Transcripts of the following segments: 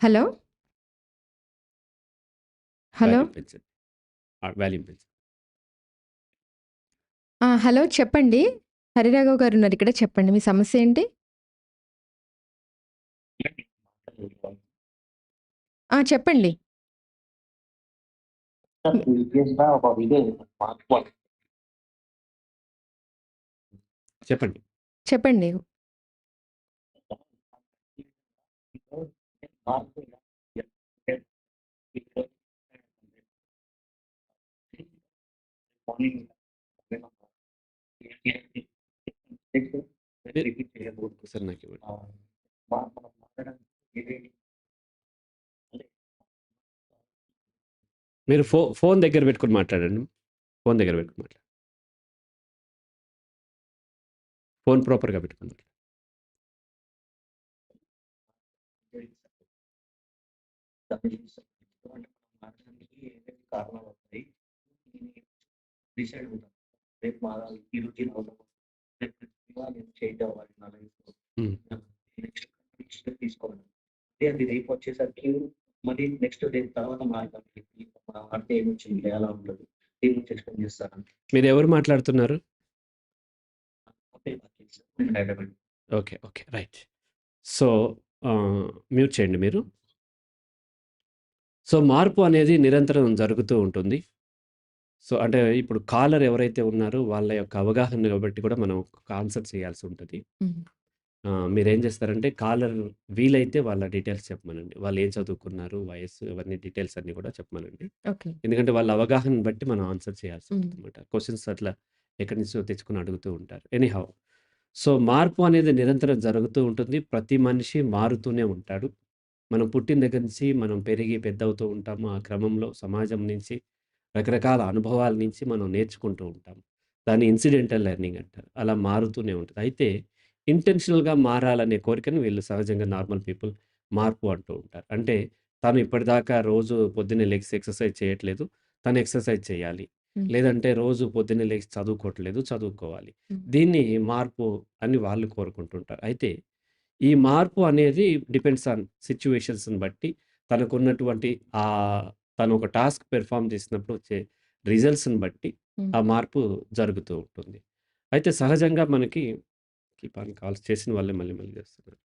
Hello? Hello? Volume పెంచండి. ఆ! Volume పెంచండి. ఆ! హలో చెప్పండి. హరిరాఘవ్ గారున్నారు ఇక్కడ చెప్పండి. మీ సమస్య ఏంటి? ఆ! చెప్పండి. చెప్పండి. చెప్పండి. మార్పు మార్నింగ్ రిపీట్ చేయకూడదు. ఒకసారి నాకివ్వండి. ఆ! మా మీరు ఫో ఫోన్ దగ్గర పెట్టుకొని మాట్లాడండి. ఫోన్ దగ్గర పెట్టుకుని మాట్లాడండి. ఫోన్ ప్రాపర్‌గా పెట్టుకొని మాట్లాడండి. ఏదైతే కారణాలు వస్తాయి. డిసైడ్ అవుతాం. రేపు మారాలి. ఈ రోజు ఇలా రేపు నేను చేంజ్ అవ్వాలి నా లైఫ్‌లో. నెక్స్ట్ తీసుకోవాలి. అదే అది రేపు వచ్చేసరికి మళ్ళీ నెక్స్ట్ డే తర్వాత మారుతాం. అంటే ఏమొచ్చింది ఎలా ఉండదు. దీని నుంచి ఎక్స్‌ప్లెయిన్ చేస్తాను. ఎవరు మాట్లాడుతున్నారు? Okay. Okay. Right. So, mute చేయండి మీరు. సో, మార్పు అనేది నిరంతరం జరుగుతూ ఉంటుంది. సో, అంటే ఇప్పుడు కాలర్ ఎవరైతే ఉన్నారో వాళ్ళ యొక్క అవగాహన బట్టి కూడా మనం ఒక ఆన్సర్ చేయాల్సి ఉంటది. మీరేం చేస్తారంటే కాలర్ వీలైతే వాళ్ళ డీటెయిల్స్ చెప్పమనండి. వాళ్ళు ఏం చదువుకున్నారు, వయస్సు ఇవన్నీ డీటెయిల్స్ అన్నీ కూడా చెప్పమనండి. ఎందుకంటే వాళ్ళ అవగాహనను బట్టి మనం ఆన్సర్ చేయాల్సి హ్మ్. ఉంటదనమాట. క్వెషన్స్ అట్లా ఎక్కడి నుంచో తెచ్చుకొని అడుగుతూ ఉంటారు. ఎనీహౌ సో, మార్పు అనేది నిరంతరం జరుగుతూ ఉంటుంది. ప్రతి మనిషి మారుతూనే ఉంటాడు. మనం పుట్టిన దగ్గర నుంచి మనం పెరిగి పెద్దవుతూ ఉంటాము. ఆ క్రమంలో సమాజం నుంచి రకరకాల అనుభవాల నుంచి మనం నేర్చుకుంటూ ఉంటాం. దాన్ని ఇన్సిడెంటల్ లెర్నింగ్ అంటారు. అలా మారుతూనే ఉంటది. అయితే ఇంటెన్షనల్‌గా మారాలనే కోరికని వీళ్ళు సహజంగా నార్మల్ పీపుల్ మార్పు అంటూ ఉంటారు. అంటే తను ఇప్పటిదాకా రోజు పొద్దున్నే లెగిసి ఎక్సర్సైజ్ చేయట్లేదు. తను ఎక్సర్సైజ్ చేయాలి. లేదంటే రోజు పొద్దున్నే లేచి చదువుకోవట్లేదు. చదువుకోవాలి. దీన్ని మార్పు అని వాళ్ళు కోరుకుంటుంటారు. అయితే ఈ మార్పు అనేది డిపెండ్స్ ఆన్ సిట్యుయేషన్స్‌ని బట్టి తనకున్నటువంటి ఆహ్, తను ఒక టాస్క్ పెర్ఫార్మ్ చేసినప్పుడు వచ్చే రిజల్ట్స్‌ని బట్టి. ఆ మార్పు జరుగుతూ ఉంటుంది. అయితే సహజంగా మనకి కీప్ ఆన్ కాల్స్ చేసిన వాళ్ళే మళ్ళీ మళ్ళీ చేస్తున్నారు.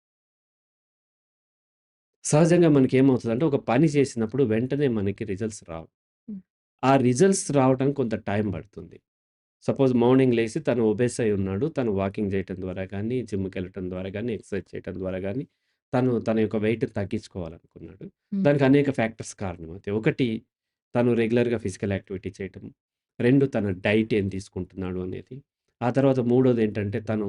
సహజంగా మనకేమవుతదంటే ఒక పని చేసినప్పుడు వెంటనే మనకి రిజల్ట్స్ రావు. ఆ రిజల్ట్స్ రావడానికి కొంత టైం పడుతుంది. సపోజ్ మార్నింగ్ లేసి తను ఒబేస్ అయి ఉన్నాడు. తను వాకింగ్ చేయటం ద్వారా గానీ, జిమ్‌కెళ్ళటం ద్వారా గానీ, ఎక్సర్సైజ్ చేయటం ద్వారా గానీ, తను తన యొక్క వెయిట్ తగ్గించుకోవాలనుకున్నాడు. దానికి అనేక ఫ్యాక్టర్స్ కారణమవుతాయి. ఒకటి తను రెగ్యులర్‌గా ఫిజికల్ యాక్టివిటీ చేయటం. 2 తన డైట్ ఏం తీసుకుంటున్నాడు అనేది. ఆ తర్వాత మూడోదేంటంటే తను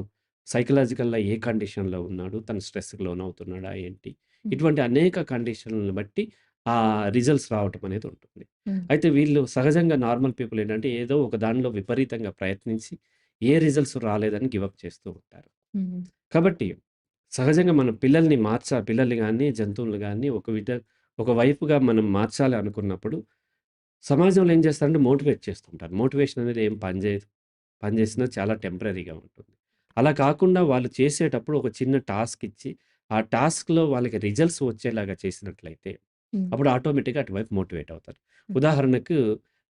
సైకలాజికల్‌గా ఏ కండిషన్‌లో ఉన్నాడు. తను స్ట్రెస్‌కి లోనవుతున్నాడా ఏంటి. హ్మ్. ఇటువంటి అనేక కండిషన్‌లను బట్టి ఆ రిజల్ట్స్ రావటం అనేది ఉంటుంది. అయితే వీళ్ళు సహజంగా నార్మల్ పీపుల్ ఏంటంటే ఏదో ఒక దానిలో విపరీతంగా ప్రయత్నించి ఏ రిజల్ట్స్ రాలేదని గివ్ అప్ చేస్తూ ఉంటారు. కాబట్టి సహజంగా మన పిల్లల్ని మార్చా పిల్లల్ని గానీ, జంతువుల్ని గానీ ఒక విధ ఒక వైపుగా మనం మార్చాలి అనుకున్నప్పుడు సమాజంలో ఏం చేస్తారంటే మోటివేట్ చేస్తుంటారు. మోటివేషన్ అనేది ఏం పని చేయదు. పని చేసినా చాలా టెంపరరీగా ఉంటుంది. అలా కాకుండా వాళ్ళు చేసేటప్పుడు ఒక చిన్న టాస్క్ ఇచ్చి, ఆ టాస్క్‌లో వాళ్ళకి రిజల్ట్స్ వచ్చేలాగా చేసినట్లయితే. అప్పుడు ఆటోమేటిక్‌గా అటువైపు మోటివేట్ అవుతారు. ఉదాహరణకు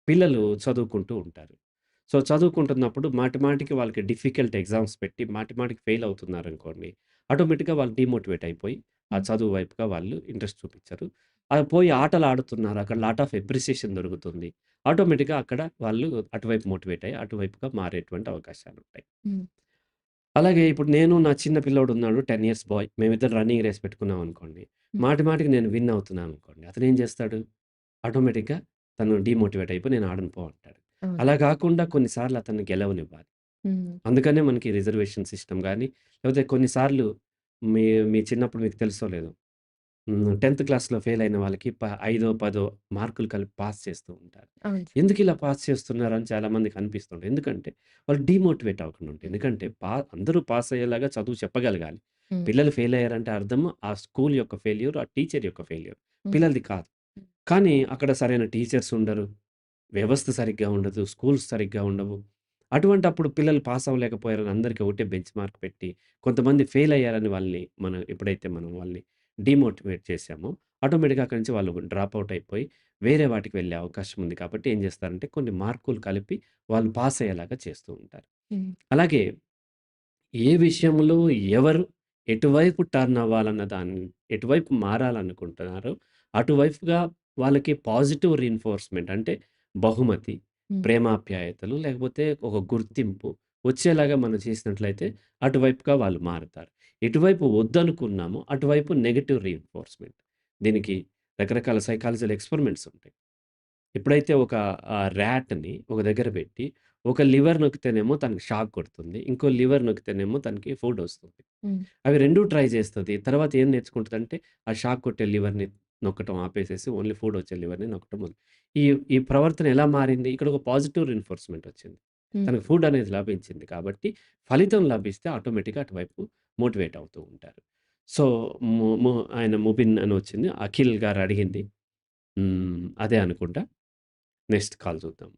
పిల్లలు చదువుకుంటూ ఉంటారు. సో, చదువుకుంటున్నప్పుడు మాటి మాటికి వాళ్ళకి డిఫికల్ట్ ఎగ్జామ్స్ పెట్టి మాటి మాటికి ఫెయిల్ అవుతున్నారనుకోండి. ఆటోమేటిక్‌గా వాళ్ళు డీమోటివేట్ అయిపోయి ఆ. చదువు వైపుగా వాళ్ళు ఇంట్రెస్ట్ చూపించరు. అది పోయి ఆటలు ఆడుతున్నారు. అక్కడ లాట్ ఆఫ్ అప్రిసియేషన్ దొరుకుతుంది. ఆటోమేటిక్‌గా అక్కడ వాళ్ళు అటువైపు మోటివేట్ అయ్యి అటువైపుగా మారేటువంటి అవకాశాలుంటాయి. హ్మ్. అలాగే ఇప్పుడు నేను నా చిన్న పిల్లోడున్నాడు 10 ఇయర్స్ బాయ్. మేమిద్దరం రన్నింగ్ రేస్ పెట్టుకున్నాం అనుకోండి. మాటి మాటికి నేను విన్ అవుతున్నాను అనుకోండి. అతనేం చేస్తాడు? ఆటోమేటిక్‌గా తను డీమోటివేట్ అయిపోయి నేను ఆడను పో అంటాడు. అవును. అలా కాకుండా కొన్నిసార్లు అతన్ని గెలవనివ్వాలి. అందుకనే మనకి రిజర్వేషన్ సిస్టమ్ గాని, లేకపోతే కొన్నిసార్లు మీ మీ చిన్నప్పుడు మీకు తెలుసో లేదో. 10థ్ క్లాస్‌లో ఫెయిల్ అయిన వాళ్ళకి ప ఐదో, పదో మార్కులు కలిపి పాస్ చేస్తూ ఉంటారు. ఎందుకు ఇలా పాస్ చేస్తున్నారని చాలామందికి అనిపిస్తుంటది. ఎందుకంటే వాళ్ళు డీమోటివేట్ అవ్వకుండా ఉంటే. ఎందుకంటే పా అందరూ పాస్ అయ్యేలాగా చదువు చెప్పగలగాలి. పిల్లలు ఫెయిల్ అయ్యారంటే అర్థం ఆ స్కూల్ యొక్క ఫెయిల్యూర్, ఆ టీచర్ యొక్క ఫెయిల్యూర్. పిల్లలది కాదు. కానీ అక్కడ సరైన టీచర్స్ ఉండరు. వ్యవస్థ సరిగ్గా ఉండదు. స్కూల్స్ సరిగ్గా ఉండవు. అటువంటప్పుడు పిల్లలు పాస్ అవ్వలేకపోయారని అందరికి ఒకటే బెంచ్ మార్క్ పెట్టి, కొంతమంది ఫెయిల్ అయ్యారని వాళ్ళని మనం ఎప్పుడైతే మనం వాళ్ళని డీమోటివేట్ చేశామో, ఆటోమేటిక్‌గా అక్కడి నుంచి వాళ్ళు డ్రాప్ ఔట్ అయిపోయి వేరే వాటికి వెళ్ళే అవకాశం ఉంది కాబట్టి ఏం చేస్తారంటే కొన్ని మార్కులు కలిపి వాళ్ళు పాస్ అయ్యేలాగా చేస్తూ ఉంటారు. అలాగే ఏ విషయంలో ఎవరు ఎటువైపు టర్న్ అవ్వాలన్న దాన్ని ఎటువైపు మారాలనుకుంటున్నారో అటువైపుగా వాళ్ళకి పాజిటివ్ రీఇన్ఫోర్స్‌మెంట్ అంటే బహుమతి, హ్మ్. ప్రేమాప్యాయతలు లేకపోతే ఒక గుర్తింపు వచ్చేలాగా మనం చేసినట్లయితే అటువైపుగా వాళ్ళు మారుతారు. ఎటువైపు వద్దనుకున్నామో అటువైపు నెగెటివ్ రీఇన్ఫోర్స్‌మెంట్. దీనికి రకరకాల సైకాలజికల్ ఎక్స్‌పెరిమెంట్స్ ఉంటాయి. ఎప్పుడైతే ఒక ర్యాట్‌ని ఒక దగ్గర పెట్టి ఒక లివర్ నొక్కితేనేమో తనకి షాక్ కొడుతుంది. ఇంకో లివర్ నొక్కితేనేమో తనకి ఫుడ్ వస్తుంది. అవి 2 ట్రై చేస్తది. తర్వాత ఏం నేర్చుకుంటదంటే ఆ షాక్ కొట్టే లివర్‌ని నొక్కటం ఆపేసేసి ఓన్లీ ఫుడ్ వచ్చే లివర్‌ని నొక్కటం ఈ ఈ ప్రవర్తన ఎలా మారింది? ఇక్కడ ఒక పాజిటివ్ రీఇన్ఫోర్స్‌మెంట్ వచ్చింది. తనకు ఫుడ్ అనేది లభించింది కాబట్టి ఫలితం లభిస్తే ఆటోమేటిక్‌గా అటువైపు మోటివేట్ అవుతూ ఉంటారు. సో, ఆయన ముబిన్ అని వచ్చింది. అఖిల్ గారు అడిగింది. అదే అనుకుంటా. నెక్స్ట్ కాల్ చూద్దాం.